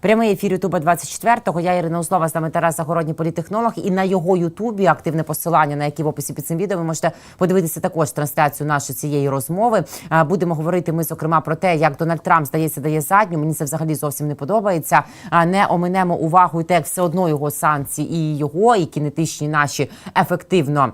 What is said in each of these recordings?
Прямий ефір Ютуба 24-го. Я Ірина Узлова, з нами Тарас Загородній політехнолог. І на його Ютубі активне посилання, на яке в описі під цим відео ви можете подивитися також трансляцію нашої цієї розмови. Будемо говорити ми зокрема про те, як Дональд Трамп здається дає задню. Мені це взагалі зовсім не подобається. Не оминемо увагу, те, як все одно його санкції і його, і кінетичні наші ефективно.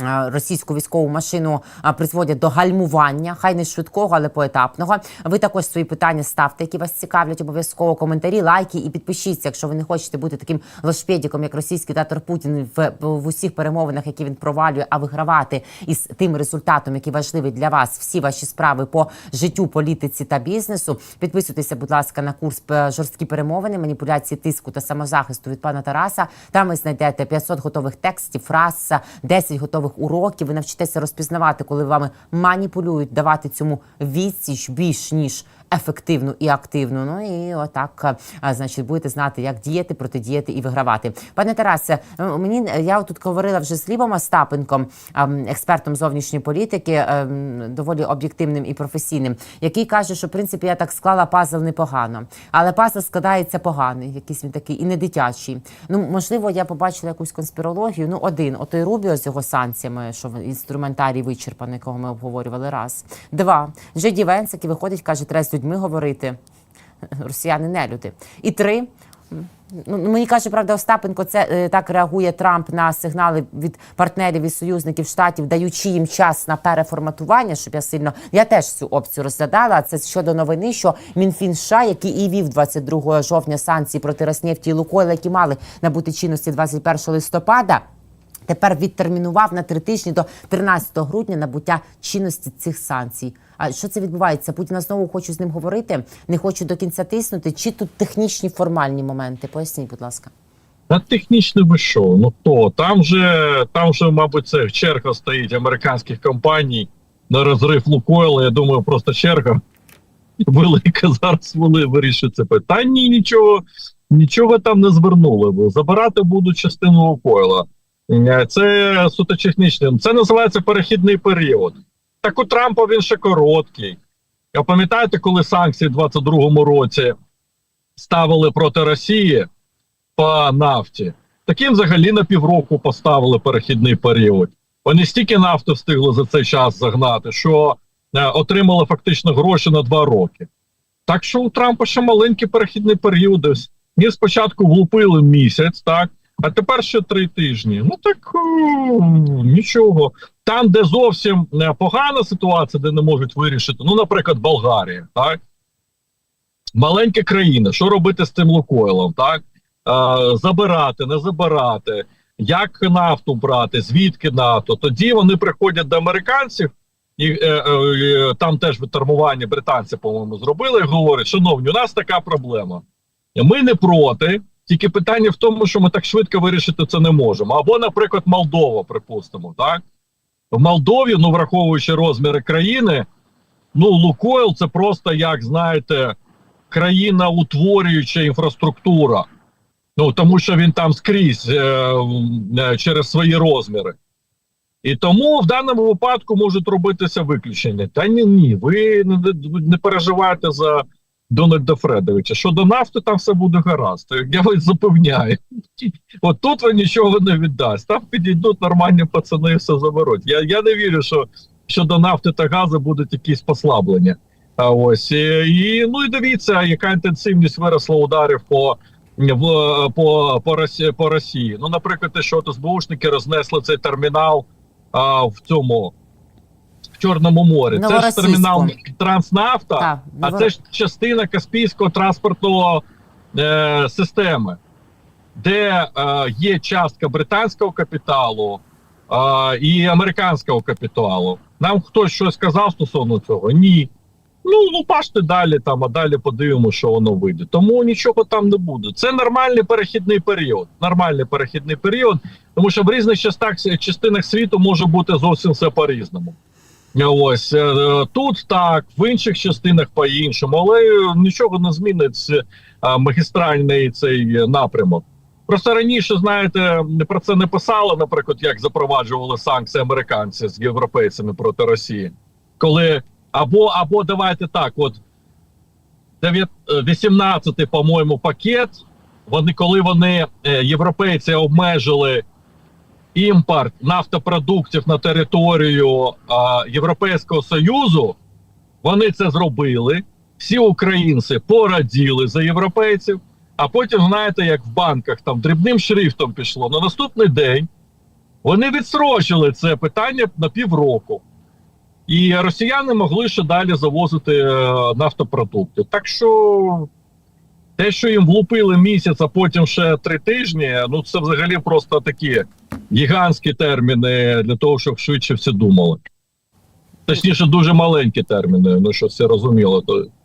Е, Російську військову машину призводять до гальмування, хай не швидкого, але поетапного. Ви також свої питання ставте, які вас цікавлять. Обов'язково коментарі, лайки і підпишіться, якщо ви не хочете бути таким лошпедіком, як російський диктатор Путін в, в усіх перемовинах, які він провалює, а вигравати із тим результатом, який важливий для вас, всі ваші справи по життю, політиці та бізнесу. Підписуйтеся, будь ласка, на курс е, жорсткі перемовини, маніпуляції тиску та самозахисту від пана Тараса. Там ви знайдете 500 готових текстів, фраз, 10 готових уроків. Ви навчитеся розпізнавати, коли вами маніпулюють, давати цьому відсіч більш ніж ефективну і активну. Ну і отак, значить, будете знати, як діяти, протидіяти і вигравати. Пане Тарасе, е, мені я тут говорила вже з Лівом Остапенком, ем, експертом зовнішньої політики, ем, доволі об'єктивним і професійним, який каже, що в принципі я так склала пазл непогано, але пазл складається поганий, якийсь він такий і не дитячий. Ну можливо, я побачила якусь конспірологію. Ну, один, отой Рубіо з його санкціями, що в- інструментарій вичерпаний, якого ми обговорювали. Раз, два. Джеді Венс, який виходить, каже, треба людьми говорити. Росіяни не люди. І три. Ну, мені каже, правда, Остапенко, це е, так реагує Трамп на сигнали від партнерів і союзників штатів, даючи їм час на переформатування, щоб я сильно я теж цю опцію розглядала. Це щодо новини, що Мінфін США, який і вів 22 жовтня санкції проти Роснефті і Лукойла, які мали набути чинності 21 листопада. Тепер відтермінував на три тижні до 13 грудня набуття чинності цих санкцій. А що це відбувається? Путіна знову хочу з ним говорити, не хочу до кінця тиснути. Чи тут технічні формальні моменти? Поясніть, будь ласка. Та технічне ви що? Ну то там же, там же, мабуть, це черга стоїть американських компаній на розрив Лукойла. Я думаю, просто черга велика зараз вони вирішать це питання. Ні, нічого, нічого там не звернули. Забирати будуть частину Лукойла. Це суто технічне. Це називається перехідний період. Так у Трампа він ще короткий. А пам'ятаєте, коли санкції в 22-му році ставили проти Росії? по нафті. Таким взагалі на півроку поставили перехідний період. Вони стільки нафти встигли за цей час загнати, що е, отримали фактично гроші на два роки. Так що у Трампа ще маленький перехідний період. Ні, спочатку влупили місяць, так, а тепер ще три тижні. Ну так нічого. Там, де зовсім е, погана ситуація, де не можуть вирішити, ну, наприклад, Болгарія, так. Маленька країна, що робити з цим Лукойлом, так? Е, забирати, не забирати, як нафту брати, звідки нафту. Тоді вони приходять до американців, і е, е, там теж витермування британці, по-моєму, зробили і говорять: шановні, у нас така проблема. Ми не проти. Тільки питання в тому, що ми так швидко вирішити це не можемо. Або, наприклад, Молдова, припустимо, так? В Молдові, ну враховуючи розміри країни, ну Лукойл це просто, як знаєте, країна утворююча інфраструктура. Ну тому що він там скрізь е, е, через свої розміри. І тому в даному випадку можуть робитися виключення. Та ні, ні, ви не, не переживайте за Дональда Фредовича. Щодо нафти, там все буде гаразд. Я вас запевняю. От тут ви нічого не віддасть. Там підійдуть нормальні пацани і все заберуть. Я, я не вірю, що щодо нафти та газу будуть якісь послаблення. А ось і, і ну і дивіться, яка інтенсивність виросла ударів по в по, по Росії по Росії. Ну, наприклад, те, що СБУшники рознесли цей термінал а, в цьому Чорному морі. Це ж термінал Транснафта, Так, а це ж частина Каспійського транспортного е, системи, де е, є частка британського капіталу е, і американського капіталу. Нам хтось щось сказав стосовно цього? Ні. Ну, ну бачите далі там, а далі подивимося, що воно вийде. Тому нічого там не буде. Це нормальний перехідний період. Нормальний перехідний період, тому що в різних частинах світу може бути зовсім все по-різному. Ось е, тут так, в інших частинах по-іншому, але нічого не змінить е, магістральний цей напрямок. Просто раніше, знаєте, про це не писали, наприклад, як запроваджували санкції американці з європейцями проти Росії, коли або або давайте так, от дев'ят- е, 18, по-моєму, пакет. Вони, коли вони, е, європейці, обмежили імпорт нафтопродуктів на територію е, Європейського Союзу, вони це зробили. Всі українці пораділи за європейців, а потім, знаєте, як в банках там дрібним шрифтом пішло. На наступний день вони відстрочили це питання на півроку. І росіяни могли ще далі завозити е, нафтопродукти. Так що те, що їм влупили місяць, а потім ще три тижні, ну це взагалі просто такі гігантські терміни для того, щоб швидше всі думали. Точніше, дуже маленькі терміни, ну що все розуміло.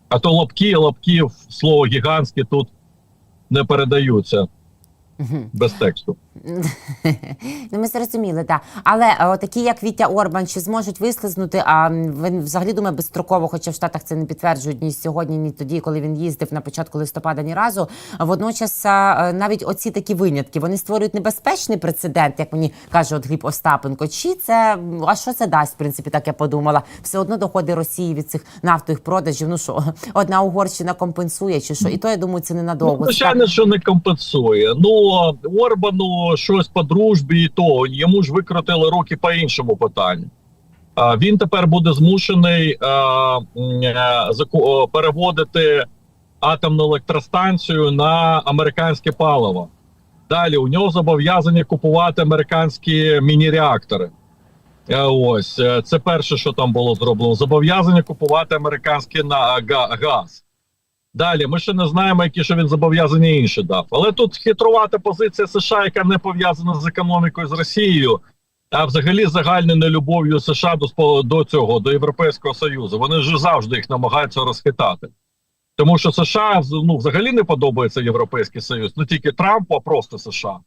А то лапки, лапки, слово гігантське тут не передаються без тексту. Ну, ми зрозуміли, так. Але е, такі, як Вітя Орбан, чи зможуть вислизнути? А він взагалі думає безстроково, хоча в Штатах це не підтверджують ні сьогодні, ні тоді, коли він їздив на початку листопада, ні разу. Водночас е, навіть оці такі винятки вони створюють небезпечний прецедент, як мені каже от Гліб Остапенко. Чи це а що це дасть? В принципі, так я подумала. Все одно доходи Росії від цих нафтових продажів. Ну що, одна Угорщина компенсує, чи що? І то я думаю, це Ну, ненадовго. звичайно, що не компенсує. Ну Орбану щось по дружбі, і то йому ж викрутили руки по іншому питанню. Він тепер буде змушений е, переводити атомну електростанцію на американське паливо. Далі у нього зобов'язані купувати американські міні-реактори. Е, Ось е, це перше, що там було зроблено. Зобов'язані купувати американський газ. Далі ми ще не знаємо, які ще він зобов'язання інші дав. Але тут хитрувата позиція США, яка не пов'язана з економікою з Росією, а взагалі загальною нелюбов'ю США до до цього, до Європейського Союзу. Вони ж завжди їх намагаються розхитати. Тому що США ну, взагалі не подобається Європейський Союз, не тільки Трампу, а просто США.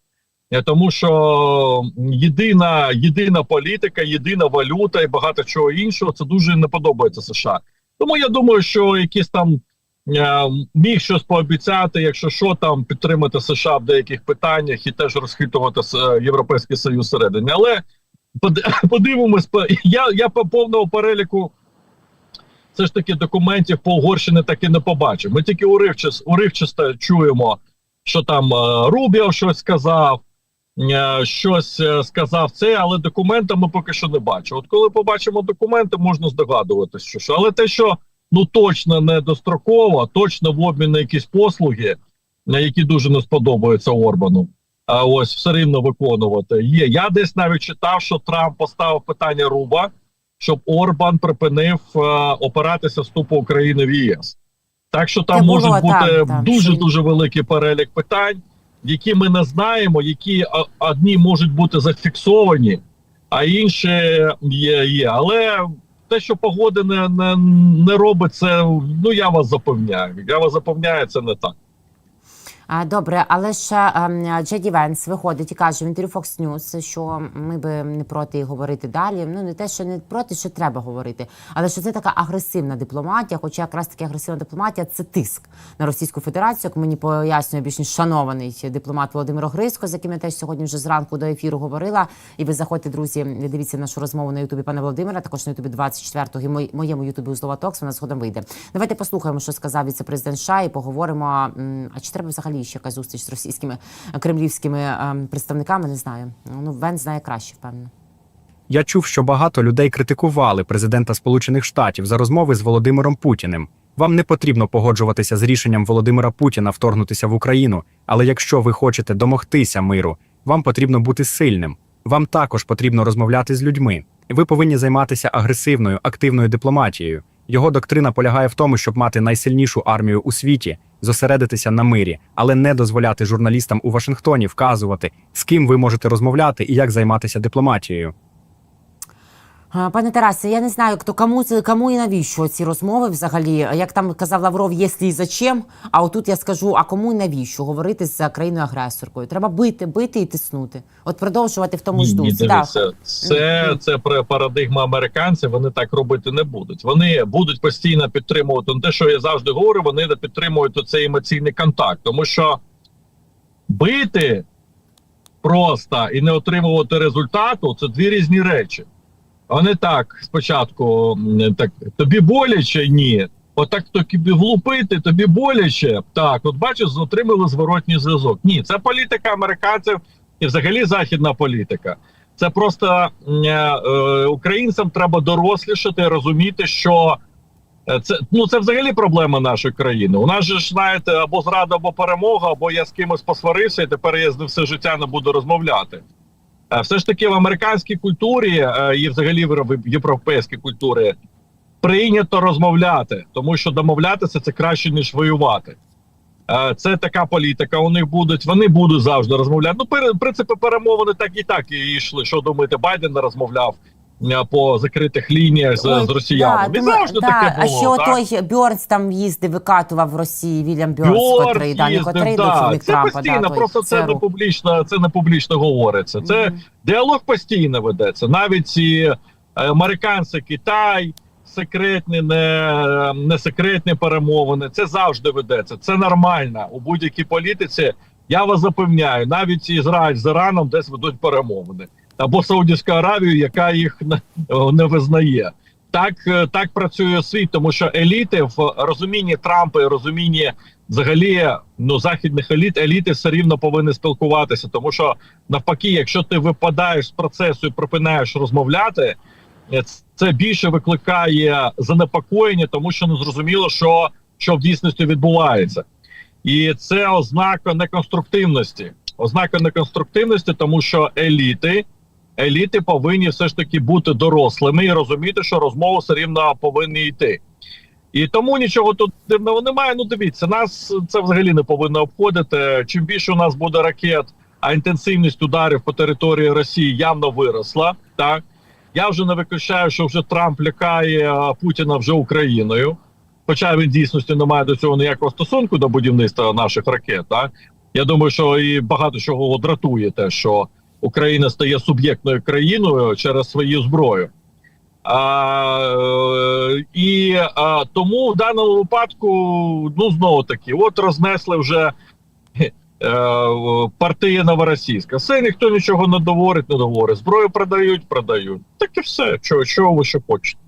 Е, Тому що єдина, єдина політика, єдина валюта і багато чого іншого це дуже не подобається США. Тому я думаю, що якісь там міг щось пообіцяти, якщо що там підтримати США в деяких питаннях і теж розхитувати е, Європейський Союз всередині. Але подивимось, я, я по повному переліку. Все ж таки документів по Угорщині так і не побачив. Ми тільки уривчас, уривчасто чуємо, що там е, Рубіо щось сказав, е, щось е, сказав це, але документи ми поки що не бачимо. От коли побачимо документи, можна здогадуватися, що що. Але те, що ну точно не достроково, точно в обмін на якісь послуги, на які дуже не сподобаються Орбану. А ось все рівно виконувати є. Я десь навіть читав, що Трамп поставив питання Руба, щоб Орбан припинив е, опиратися вступу України в ЄС. Так що там Це було, може бути дуже дуже великий перелік питань, які ми не знаємо, які а, одні можуть бути зафіксовані, а інші є. є. Але те, що погоди не, не, не робить ну я вас запевняю. Я вас запевняю, це не так. Добре, але ще ем, Джеді Венс виходить і каже в інтерв'ю Fox News, що ми би не проти говорити далі. Ну не те, що не проти, що треба говорити, але що це така агресивна дипломатія. Хоча якраз таки агресивна дипломатія це тиск на Російську Федерацію. Як мені пояснює більш ніж шанований дипломат Володимир Огризко, з яким я теж сьогодні вже зранку до ефіру говорила. І ви заходьте, друзі, дивіться нашу розмову на Ютубі пана Володимира. Також на Ютубі 24-го і моєму Ютубі Узлова Токс. Вона згодом вийде. Давайте послухаємо, що сказав віце-президент США, і поговоримо. А чи треба взагалі ще якась зустріч з російськими е, кремлівськими ем, представниками? Не знаю. Ну Вен знає краще, впевнено. Я чув, що багато людей критикували президента Сполучених Штатів за розмови з Володимиром Путіним. Вам не потрібно погоджуватися з рішенням Володимира Путіна вторгнутися в Україну, але якщо ви хочете домогтися миру, вам потрібно бути сильним. Вам також потрібно розмовляти з людьми. Ви повинні займатися агресивною, активною дипломатією. Його доктрина полягає в тому, щоб мати найсильнішу армію у світі, зосередитися на мирі, але не дозволяти журналістам у Вашингтоні вказувати, з ким ви можете розмовляти і як займатися дипломатією. Пане Тарасе, я не знаю, хто кому це кому і навіщо ці розмови взагалі. Як там казав Лавров, «Єслі і зачем. А отут я скажу: а кому і навіщо говорити з країною агресоркою? Треба бити, бити і тиснути. От продовжувати в тому ж дусі. Це, це пра- парадигма американців. Вони так робити не будуть. Вони будуть постійно підтримувати ну, те, що я завжди говорю. Вони не підтримують цей емоційний контакт, тому що бити просто і не отримувати результату це дві різні речі. Вони так спочатку так тобі боляче, ні. отак тобі влупити, тобі боляче. Так, от бачиш, отримали зворотній зв'язок. Ні, це політика американців і взагалі західна політика. Це просто е, е, українцям треба дорослішати, розуміти, що е, це ну це взагалі проблема нашої країни. У нас же ж знаєте, або зрада, або перемога, або я з кимось посварився, і тепер я з все життя не буду розмовляти. Е, Все ж таки в американській культурі е, і взагалі в європейській культурі прийнято розмовляти, тому що домовлятися це краще ніж воювати. Е, Це така політика. У них будуть, вони будуть завжди розмовляти. Ну, в принципі, перемовини так і так і йшли. Що думаєте, Байден не розмовляв по закритих лініях з, Ой, з росіянами? да, завжди да, таке А було. ще так? отой Бьорнс там їздив, викатував в Росії, Вільям Бьорнс, Бьорк котрий, да, їздив, котрий да. Це Трампа. постійно, да, просто це не публічно, це не публічно говориться. Це Мгм. діалог постійно ведеться. Навіть ці е, американці, Китай, секретні, не, не секретні перемовини. Це завжди ведеться. Це нормально у будь-якій політиці. Я вас запевняю, навіть Ізраїль з Іраном десь ведуть перемовини або Саудівська Аравія, яка їх не, не визнає. Так, е, так працює світ, тому що еліти в розумінні Трампа і розумінні взагалі ну західних еліт, еліти все рівно повинні спілкуватися. Тому що навпаки, якщо ти випадаєш з процесу і припинаєш розмовляти, е, це більше викликає занепокоєння, тому що не зрозуміло, що, що в дійсності відбувається, і це ознака неконструктивності. Ознака неконструктивності, тому що еліти. Еліти повинні все ж таки бути дорослими і розуміти, що розмови все рівно повинні йти. І тому нічого тут дивного немає. Ну дивіться, нас це взагалі не повинно обходити. Чим більше у нас буде ракет, а інтенсивність ударів по території Росії явно виросла. Так я вже не виключаю, що вже Трамп лякає Путіна вже Україною. Хоча він дійсності не має до цього ніякого стосунку до будівництва наших ракет. Так я думаю, що і багато чого дратує те, що Україна стає суб'єктною країною через свою зброю. А, е, і а, тому в даному випадку, ну знову таки, от рознесли вже е, партія новоросійська. Все ніхто нічого не говорить, не говорить. Зброю продають, продають. Так і все. Чого, чого ви ще хочете?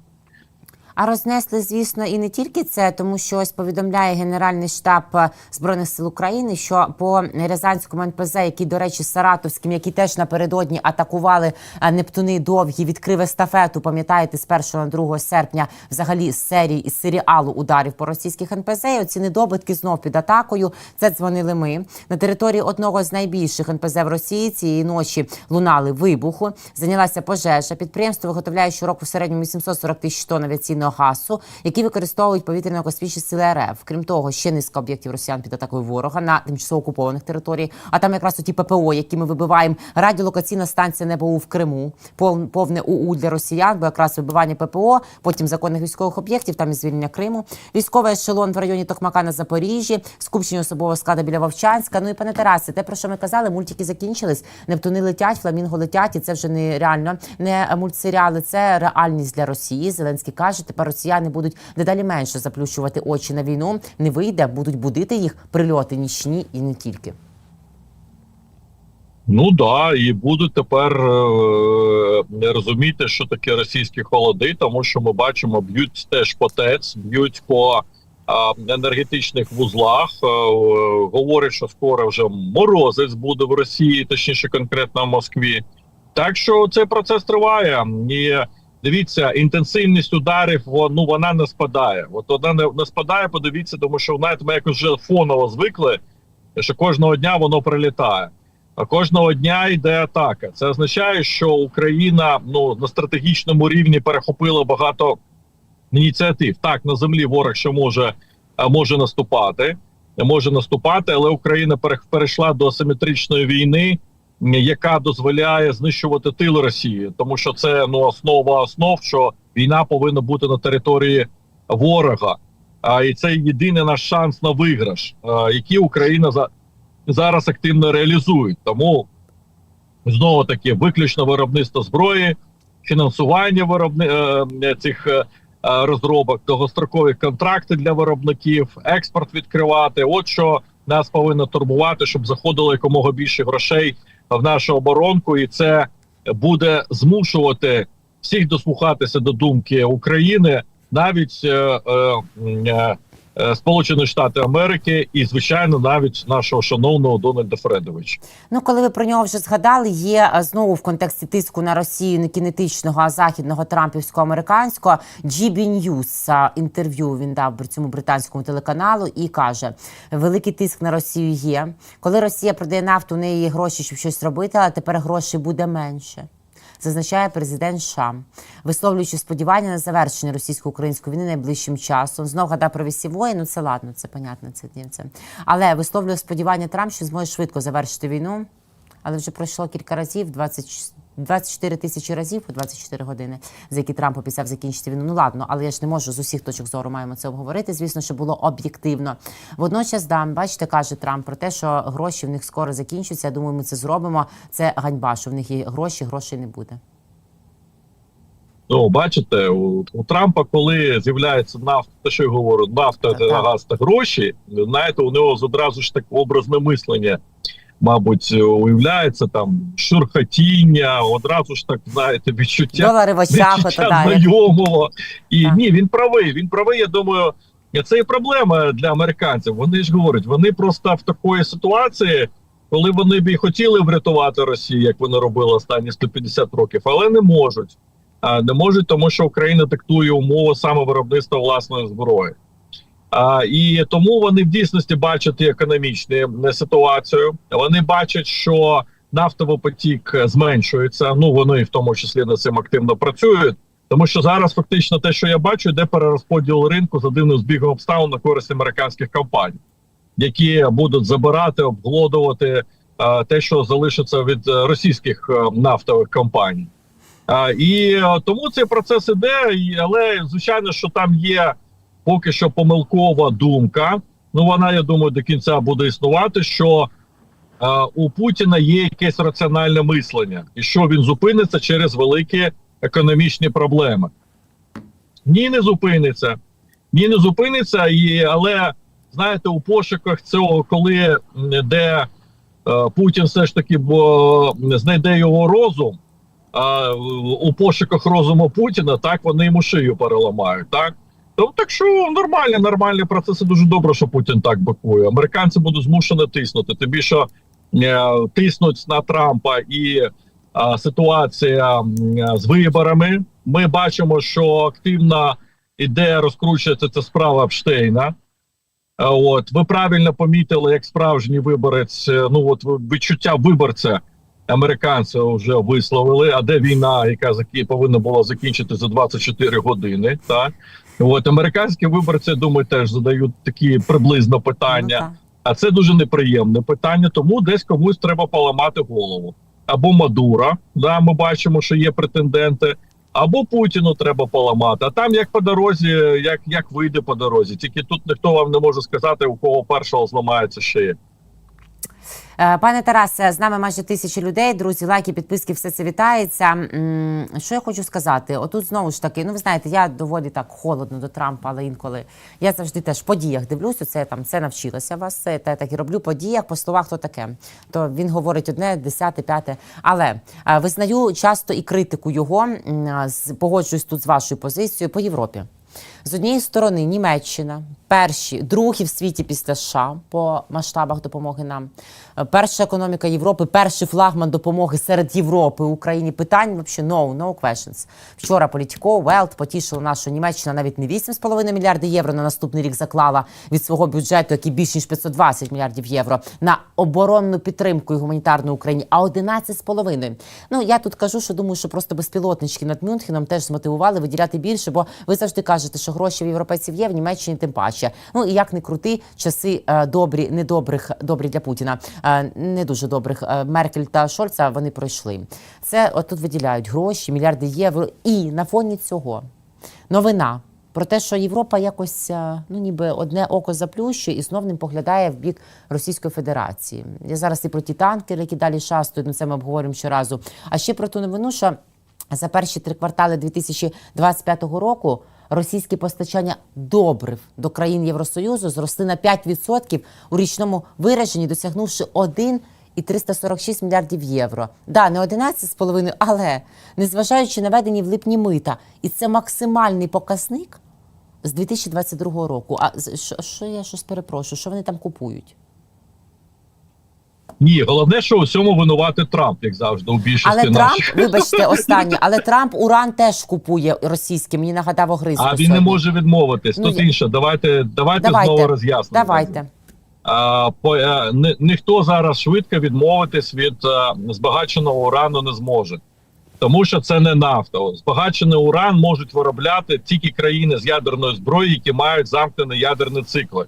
А рознесли, звісно, і не тільки це, тому що ось повідомляє Генеральний штаб е, збройних сил України, що по Рязанському НПЗ, який, до речі, Саратовським, які теж напередодні атакували е, Нептуни довгі, відкрив естафету. Пам'ятаєте, з 1 на 2 серпня, взагалі з серії із серіалу ударів по російських НПЗ. І Оці недобитки знов під атакою. Це дзвонили ми на території одного з найбільших НПЗ в Росії. Цієї ночі лунали вибуху. Зайнялася пожежа. Підприємство виготовляє щороку в середньому 840 тисяч тонн авіаційного газу, які використовують повітряно-космічні сили РФ. Крім того, ще низка об'єктів росіян під атакою ворога на тимчасово окупованих територіях. А там якраз оті ППО, які ми вибиваємо. Радіолокаційна станція НБУ в Криму, пов- повне УУ для росіян, бо якраз вибивання ППО, потім законних військових об'єктів, там і звільнення Криму. Військовий ешелон в районі Токмака на Запоріжжі, скупчення особового складу біля Вовчанська. Ну і пане Тарасе, те про що ми казали, мультики закінчились. Нептуни летять, фламінго летять, і це вже не реально не мультсеріали. Це реальність для Росії. Зеленський каже, тепер росіяни будуть дедалі менше заплющувати очі на війну. Не вийде, будуть будити їх прильоти нічні і не тільки. Ну да, і будуть тепер е, розуміти, що таке російські холоди, тому що ми бачимо, б'ють теж по ТЕЦ, б'ють по е, енергетичних вузлах. Е, говорять, що скоро вже морозець буде в Росії, точніше, конкретно в Москві. Так що цей процес триває. І дивіться, інтенсивність ударів ну, вона не спадає. От вона не, не спадає, подивіться, тому що знаєте, ми якось вже фоново звикли, що кожного дня воно прилітає. А кожного дня йде атака. Це означає, що Україна ну на стратегічному рівні перехопила багато ініціатив. Так, на землі ворог ще може, може наступати, може наступати, але Україна перейшла до асиметричної війни, яка дозволяє знищувати тил Росії, тому що це ну основа основ, що війна повинна бути на території ворога. А і це єдиний наш шанс на виграш, а, який Україна за зараз активно реалізують. Тому знову таки виключно виробництво зброї, фінансування виробни... е, цих е, е, розробок, довгострокові контракти для виробників, експорт відкривати. От що нас повинно турбувати, щоб заходило якомога більше грошей в нашу оборонку, і це буде змушувати всіх дослухатися до думки України навіть е, е, е, Сполучені Штати Америки і, звичайно, навіть нашого шановного Дональда Фредовича. Ну, коли ви про нього вже згадали, є знову в контексті тиску на Росію не кінетичного, а західного трампівського американського GB News інтерв'ю він дав цьому британському телеканалу і каже: великий тиск на Росію є. Коли Росія продає нафту, у неї є гроші, щоб щось робити, але тепер грошей буде менше. Зазначає президент США, висловлюючи сподівання на завершення російсько-української війни найближчим часом. Знов гадав про вісівої, ну це ладно, це понятно, це дівце. Але висловлює сподівання Трамп, що зможе швидко завершити війну. Але вже пройшло кілька разів, 20, 24 тисячі разів по 24 години, за які Трамп обіцяв закінчити війну. Ну ладно, але я ж не можу з усіх точок зору маємо це обговорити. Звісно, що було об'єктивно. Водночас, да, бачите, каже Трамп про те, що гроші в них скоро закінчаться. Я думаю, ми це зробимо. Це ганьба, що в них є гроші, грошей не буде. Ну, бачите, у, у Трампа, коли з'являється нафта, те, що я говорю, нафта, Так, так. газ та гроші, знаєте, у нього одразу ж так образне мислення, мабуть, уявляється там шурхотіння, одразу ж так, знаєте, відчуття. Відчуття знайомого. І Так. ні, він правий. Він правий. Я думаю, це і проблема для американців. Вони ж говорять, вони просто в такої ситуації, коли вони б і хотіли врятувати Росію, як вони робили останні 150 років, але не можуть. Не можуть, тому що Україна диктує умови саме виробництва власної зброї. А, і тому вони в дійсності бачать економічну е, ситуацію. Вони бачать, що нафтовий потік зменшується. Ну вони в тому числі над цим активно працюють. Тому що зараз фактично те, що я бачу, йде перерозподіл ринку за дивним збігом обставин на користь американських компаній, які будуть забирати, обглодувати е, те, що залишиться від е, російських нафтових компаній. А, і тому цей процес іде, але звичайно, що там є поки що помилкова думка. Ну вона, я думаю, до кінця буде існувати. Що е, у Путіна є якесь раціональне мислення, і що він зупиниться через великі економічні проблеми. Ні, не зупиниться. Ні, не зупиниться, і, але знаєте, у пошуках цього, коли де е, Путін все ж таки бо, знайде його розум, а, у пошуках розуму Путіна, так вони йому шию переламають. Так то так що нормальні, нормальні процеси дуже добре, що Путін так бакує. Американці будуть змушені тиснути. Тобі що е, тиснуть на Трампа і а, ситуація м, з виборами. Ми бачимо, що активно іде розкручується ця справа Епштейна. А, От ви правильно помітили, як справжній виборець. е, Ну от відчуття виборця американці вже висловили. А де війна, яка повинна була закінчити за 24 години? Так от американські виборці, думаю, теж задають такі приблизно питання. Ну. А це дуже неприємне питання, тому десь комусь треба поламати голову. Або Мадура, да, ми бачимо, що є претенденти, або Путіну треба поламати. А там як по дорозі, як, як вийде по дорозі. Тільки тут ніхто вам не може сказати, у кого першого зламається шия. Е, Пане Тарасе, з нами майже тисячі людей. Друзі, лайки, підписки, все це вітається. Що я хочу сказати? Отут знову ж таки, ну ви знаєте, я доволі так холодно до Трампа, але інколи я завжди теж по діях дивлюся. Це там це навчилася вас. Це я так і роблю по діях, по словах то таке. То він говорить одне, десяте, п'яте. Але е, визнаю часто і критику його. Погоджуюсь тут з вашою позицією по Європі. З однієї сторони, Німеччина, перші, другі в світі після США по масштабах допомоги нам. Е, Перша економіка Європи, перший флагман допомоги серед Європи Україні. Питань взагалі no, no questions. Вчора Політіко, Велт потішило нас, що Німеччина навіть не 8,5 мільярди євро на наступний рік заклала від свого бюджету, який більш ніж 520 мільярдів євро, на оборонну підтримку і гуманітарну Україні, а 11,5. Ну я тут кажу, що думаю, що просто безпілотнички над Мюнхеном теж змотивували виділяти більше, бо ви завжди кажете, що гроші в європейців є, в Німеччині тим паче. Ну і як не крути, часи е, добрі, недобрих, добрі для Путіна, е, не дуже добрих. Е, Меркель та Шольца вони пройшли. Це отут виділяють гроші, мільярди євро. І на фоні цього новина. Про те, що Європа якось ну ніби одне око заплющує і знов ним поглядає в бік Російської Федерації. Я зараз і про ті танкери, які далі шастують, ну це ми обговоримо щоразу. А ще про ту новину, що за перші три квартали 2025 року російські постачання добрив до країн Євросоюзу зросли на 5% у річному вираженні, досягнувши 1 і 346 мільярдів євро. Да, не 11,5, але незважаючи на введені в липні мита, і це максимальний показник з 2022 року. А що я щось перепрошую? Що вони там купують? Ні, головне, що у всьому винувати Трамп, як завжди, у більшості Але Трамп, наших. вибачте, останнє, але Трамп уран теж купує російський. Мені нагадав Огризко А він не може відмовитись. Ну, Тут я- інше. Давайте, давайте, Давайте. знову роз'яснимо. Давайте. А, по, е, ни, ніхто зараз швидко відмовитись від е, збагаченого урану не зможе. Тому що це не нафта. Збагачений уран можуть виробляти тільки країни з ядерною зброєю, які мають замкнені ядерні цикли.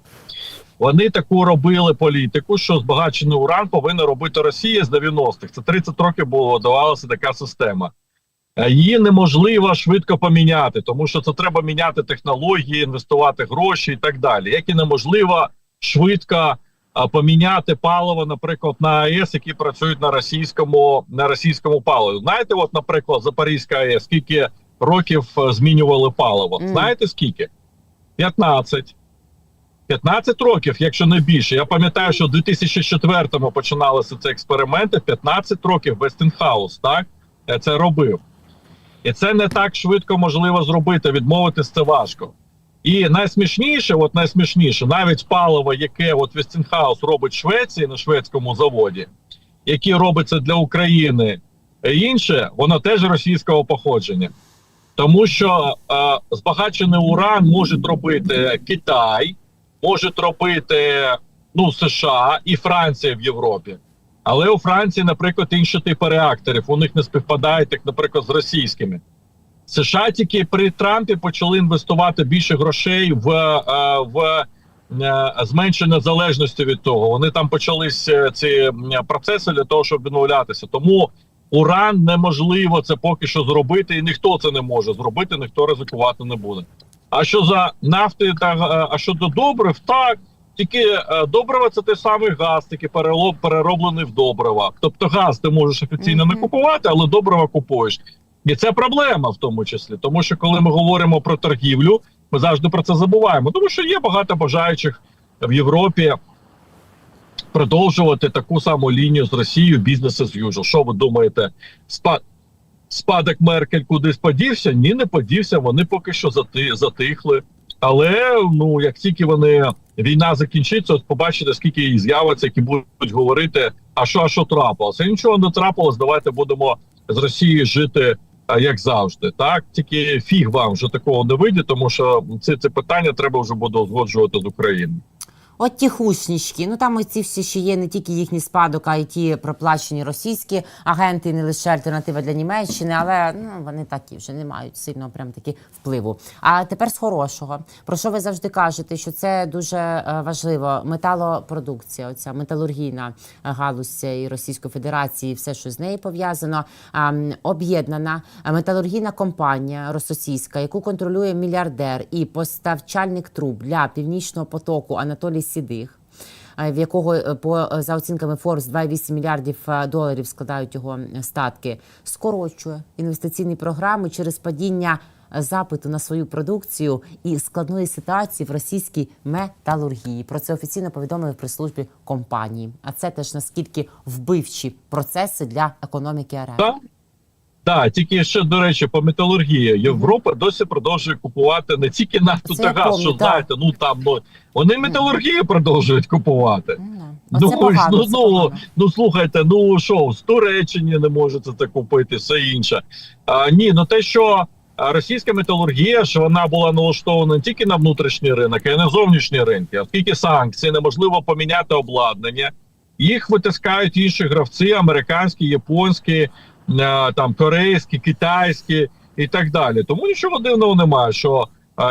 Вони таку робили політику, що збагачений уран повинна робити Росія з 90-х. Це 30 років було давалася така система. Е, Її неможливо швидко поміняти, тому що це треба міняти технології, інвестувати гроші і так далі. Як і неможливо швидко поміняти паливо, наприклад, на АЕС, які працюють на російському на російському паливі. Знаєте, от, наприклад, Запорізька АЕС, скільки років е, змінювали паливо? Знаєте скільки? 15. 15 років, якщо не більше. Я пам'ятаю, що в 2004-му починалися ці експерименти. 15 років Westinghouse, так це робив. І це не так швидко можливо зробити. Відмовитись це важко. І найсмішніше, от найсмішніше, навіть паливо, яке от Westinghouse робить в Швеції на шведському заводі, яке робиться для України, і інше, воно теж російського походження. Тому що е, збагачений уран можуть робити Китай, можуть робити ну, США і Франція в Європі. Але у Франції, наприклад, інші типи реакторів. У них не співпадають, як, наприклад, з російськими. США тільки при Трампі почали інвестувати більше грошей в, е, в е, зменшення залежності від того. Вони там почались е, ці процеси для того, щоб відмовлятися. Тому уран неможливо це поки що зробити, і ніхто це не може зробити, ніхто ризикувати не буде. А що за нафти та е, а щодо добрив, так тільки е, добрива це той самий газ, тільки перероблений в добрива. Тобто газ ти можеш офіційно не купувати, але добрива купуєш. І це проблема в тому числі, тому що коли ми говоримо про торгівлю, ми завжди про це забуваємо. Тому що є багато бажаючих в Європі продовжувати таку саму лінію з Росією бізнес as usual. Що ви думаєте? Спад... Спадок Меркель кудись подівся? Ні, не подівся. Вони поки що зати... затихли. Але ну як тільки вони війна закінчиться, от побачите, скільки їх з'явиться, які будуть говорити, а що, а що трапилося? Нічого не трапилось. Давайте будемо з Росією жити як завжди. Так тільки фіг вам вже такого не вийде, тому що це, це питання треба вже буде узгоджувати з Україною. От ті хушнічки, ну там ці всі ще є не тільки їхній спадок, а й ті проплачені російські агенти, і не лише альтернатива для Німеччини, але ну вони такі вже не мають сильного прям таки впливу. А тепер з хорошого. Про що ви завжди кажете? Що це дуже е, важливо. Металопродукція, оця металургійна е, галузь цієї Російської Федерації, все, що з нею пов'язано, об'єднана металургійна компанія російська, яку контролює мільярдер і поставчальник труб для північного потоку Анатолій Сідих. е, В якого е, по е, за оцінками Forbes 2,8 мільярдів доларів складають його статки, скорочує інвестиційні програми через падіння запиту на свою продукцію і складної ситуації в російській металургії. Про це офіційно повідомили в прес-службі компанії. А це теж наскільки вбивчі процеси для економіки РФ. Так, тільки ще до речі, по металургії Європа досі продовжує купувати не тільки нафту та газ, помню, що знаєте, ну там ну вони металургію продовжують купувати. Ну, Ну, погано, ну, ну, ну слухайте, ну що, з Туреччини не можете це купити, все інше. А, ні, ну те, що російська металургія, що вона була налаштована не тільки на внутрішній ринок, а й на зовнішні ринки. Оскільки санкції неможливо поміняти обладнання, їх витискають інші гравці, американські, японські, там корейські, китайські і так далі. Тому нічого дивного немає, що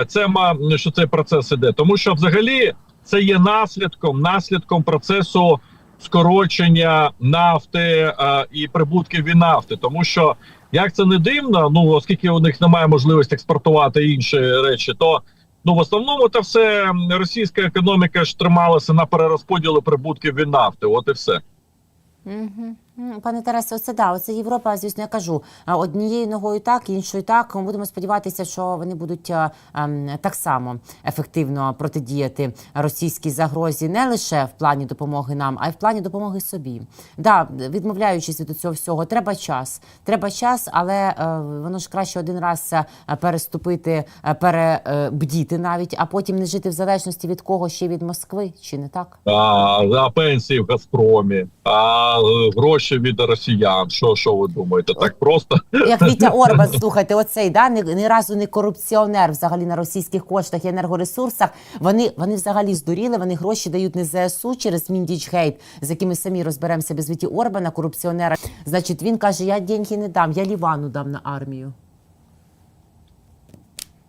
це ма що цей процес іде. Тому що взагалі це є наслідком наслідком процесу скорочення нафти е, і прибутків від нафти, тому що як це не дивно, ну оскільки у них немає можливості експортувати інші речі, то ну в основному це все російська економіка ж трималася на перерозподілі прибутків від нафти. От і все. Угу. Пане Тарасе, оце да, оце Європа, звісно, я кажу однією ногою так, іншою так. Ми будемо сподіватися, що вони будуть ем, так само ефективно протидіяти російській загрозі не лише в плані допомоги нам, а й в плані допомоги собі. Да, відмовляючись від цього всього, треба час. Треба час, але е, воно ж краще один раз е, переступити, е, перебдіти навіть, а потім не жити в залежності від кого ще від Москви, чи не так? А, а пенсії в Газпромі, а е, гроші від росіян. Що, що ви думаєте? Так просто Як Вітя Орбас, слухайте, оцей да ні, ні разу не корупціонер взагалі на російських коштах і енергоресурсах. Вони вони взагалі здуріли. Вони гроші дають не ЗСУ через Міндічгейт, з якими ми самі розберемося без Віті Орбана, корупціонера. Значить, він каже: Я деньги не дам, я Лівану дам на армію.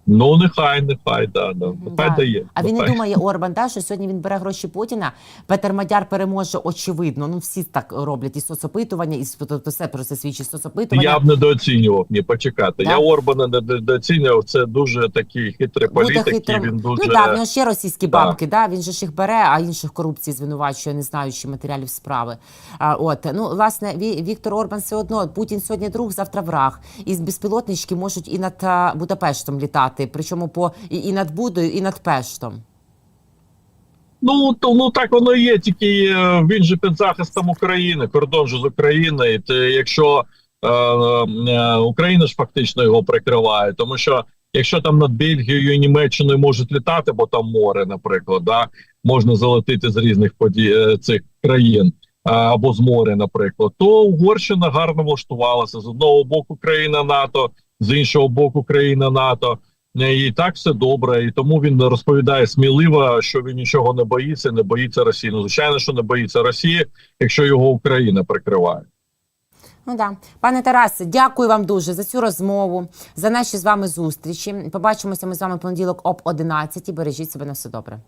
Ну нехай, нехай, да, да. Нехай Да. дає. А він не думає Орбан, да, що сьогодні він бере гроші Путіна. Петер Мадяр переможе очевидно. Ну всі так роблять і соцопитування, і тобто все про це свідчить соцопитування. Я б недооцінював. Ні, почекайте. Да? Я Орбана не недооцінював. Це дуже такий хитрий Буде політик. хитрим. Він дуже Ну так, в нього ще російські Да. банки, да. він же ж їх бере, а інших корупцій звинувачує, не знаючи матеріалів справи. А, от, ну, власне, Ві- Віктор Орбан все одно, Путін сьогодні друг, завтра враг. І безпілотнички можуть і над Будапештом літати, причому по і, і над Будою, і над Пештом. Ну то ну так воно є. Тільки е, він же під захистом України, кордон же з України. І те, якщо е, е, Україна ж фактично його прикриває, тому що якщо там над Бельгією і Німеччиною можуть літати, бо там море, наприклад, да можна залетити з різних подій е, цих країн. Або з моря, наприклад, то Угорщина гарно влаштувалася з одного боку країна НАТО, з іншого боку країна НАТО. І так все добре, і тому він розповідає сміливо, що він нічого не боїться, не боїться Росії. Ну, звичайно, що не боїться Росії, якщо його Україна прикриває. Ну да, пане Тарасе, дякую вам дуже за цю розмову, за наші з вами зустрічі. Побачимося ми з вами понеділок об 11. Бережіть себе на все добре.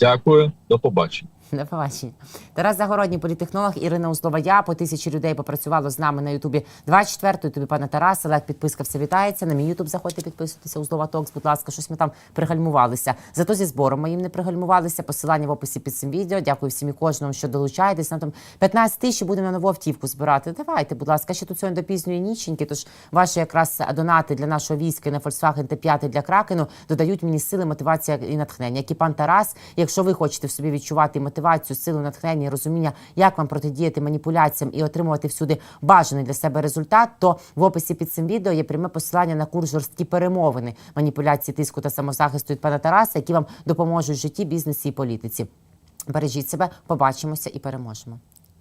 Дякую, до побачення. До побачення. Тарас Загородній, політехнолог, Ірина Узлова. Я по тисячі людей попрацювало з нами на Ютубі 24 Тобі, пане Тарасе, лайк, підписка, все вітається. На мій Ютуб заходьте підписуйтеся. Узлова Токс, будь ласка, щось ми там пригальмувалися. Зато зі збором моїм не пригальмувалися. Посилання в описі під цим відео. Дякую всім і кожному, що долучаєтесь. Нам там 15 тисяч будемо на нову автівку збирати. Давайте, будь ласка, ще тут сьогодні до пізньої ніченьки. Тож ваші якраз донати для нашого війська на Volkswagen Т5 для Кракену додають мені сили, мотивація і натхнення. Як і пан Тарас, якщо ви хочете в собі відчувати мотивацію, силу, натхнення, розуміння, як вам протидіяти маніпуляціям і отримувати всюди бажаний для себе результат, то в описі під цим відео є пряме посилання на курс жорсткі перемовини, маніпуляції, тиску та самозахисту від пана Тараса, які вам допоможуть в житті, бізнесі і політиці. Бережіть себе, побачимося і переможемо.